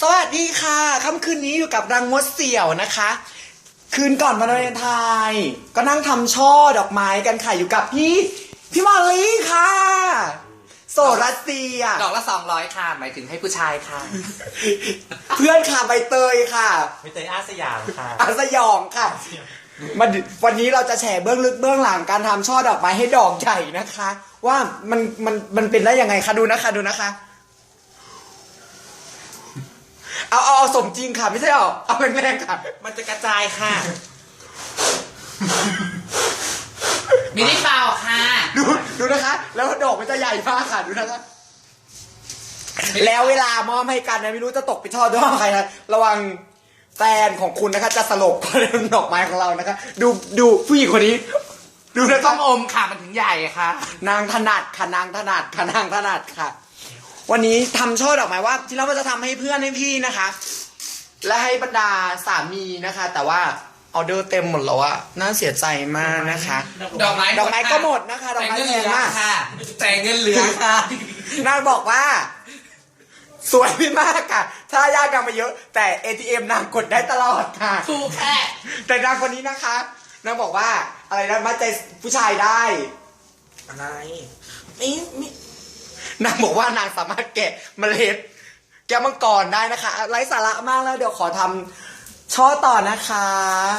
สวัสดีค่ะค่ำคืนนี้อยู่กับรังมดเสี่ยวนะคะ คืนก่อนวันวาเลนไทน์ก็นั่งทำช่อดอกไม้กันค่ะอยู่กับพี่พี่มอลลี่ค่ะโซรัสเซีย ดอกละสองร้อยค่ะ หมายถึงให้ผู้ชายค่ะ เพื่อนค่ะใบเตยค่ะไม่เตยอาสยามค่ะ อาสยองค่ะมันวันนี้เราจะแชร์เบื้องลึกเบื้องหลังการทำช่อดอกไม้ให้ดอกใหญ่นะคะ ว่ามันมันมันเป็นได้ยังไงคะดูนะคะดูนะคะ เอาเอาเอาสมจริงค่ะ ไม่ใช่เอาเอาแรงๆค่ะ มันจะกระจายค่ะมินิเปล่าค่ะ ดูดูนะคะ แล้วดอกมันจะใหญ่มากค่ะดูนะคะแล้วเวลามอบให้กันนะไม่รู้จะตกไปทอดด้วยใครนะระวังแฟนของคุณนะคะ จะสลบเพราะดอกไม้ของเรานะคะ ดูดูผู้หญิงคนนี้ ดูนะต้ต้อองงอมค่ะ มันถึงใหญ่ค่ะ นางถนัดค่ะนางถนัดค่ะนางถนัดค่ะ วันนี้ทำช่อดอกไม้ว่าที่เราจะทำให้เพื่อนให้พี่นะคะ และให้บรรดาสามีนะคะ แต่ว่าออเดอร์เต็มหมดแล้วอะน่าเสียใจมากนะคะ ดอกไม้ดอกไม้ก็หมดนะคะดอกไม้แต่เงินเหลืแพองมากค่ะแต่เงินเหลือค่ะนางบอกว่า สวยไม่มากค่ะ ถ้ายากนางมาเยอะ แต่ ATM นางกดได้ตลอดค่ะถูกแค่แต่นางคนนี้นะคะนางบอกว่า อะไรนะมัดใจผู้ชายได้อะไรไม่ไม่ นางบอกว่านางสามารถแกะเมล็ด แกะมังกรได้นะคะไร้สาระมากแล้วเดี๋ยวขอทำช่อต่อนะคะ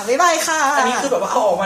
บ๊ายบายค่ะ อันนี้คือแบบว่าเอาออกมา